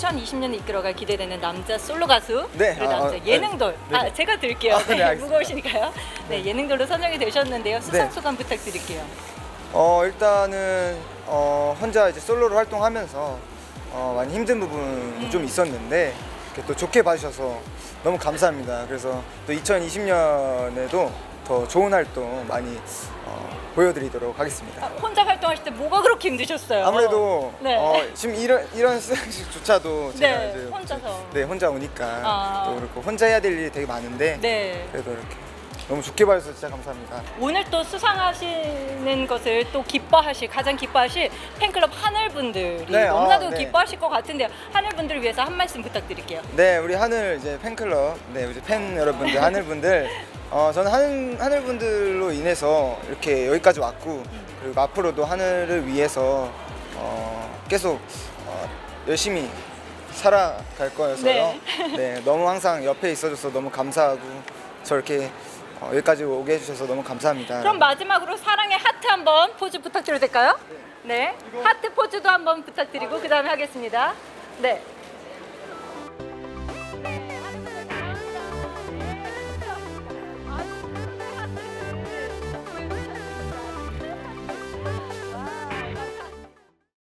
2020년을 이끌어갈 기대되는 남자 솔로 가수 네, 그리고 아, 남자 어, 예능돌 네, 아 네. 제가 들게요 아, 네, 네, 알겠습니다. 무거우시니까요 네 예능돌로 선정이 되셨는데요 수상 네. 소감 부탁드릴게요 어 일단은 어 혼자 이제 솔로로 활동하면서 어 많이 힘든 부분이 좀 있었는데 이렇게 또 좋게 봐주셔서 너무 감사합니다. 그래서 또 2020년에도 더 좋은 활동 많이 어, 보여드리도록 아, 하겠습니다. 혼자 활동하실 때 뭐가 그렇게 힘드셨어요? 아무래도 네. 어, 지금 이런 이런 수상식조차도 제가 네, 이제 혼자서. 네 혼자 오니까 아. 또 그렇고 혼자 해야 될 일이 되게 많은데 네. 그래도 이렇게 너무 좋게 봐주셔서 진짜 감사합니다. 오늘 또 수상하시는 것을 또 기뻐하실 가장 기뻐하실 팬클럽 하늘분들이 네, 아, 너무나도 네. 기뻐하실 것 같은데요. 하늘분들을 위해서 한 말씀 부탁드릴게요. 네, 우리 하늘 이제 팬클럽, 네, 이제 팬 여러분들, 하늘 분들, 어, 저는 하늘 하늘 분들로 인해서 이렇게 여기까지 왔고, 그리고 앞으로도 하늘을 위해서 어, 계속 어, 열심히 살아갈 거여서요. 네. 네. 너무 항상 옆에 있어줘서 너무 감사하고 저렇게 어, 여기까지 오게 해주셔서 너무 감사합니다. 그럼 마지막으로 사랑의 하트 한번 포즈 부탁드려도 될까요? 네. 하트 포즈도 한번 부탁드리고 그 다음에 하겠습니다. 네.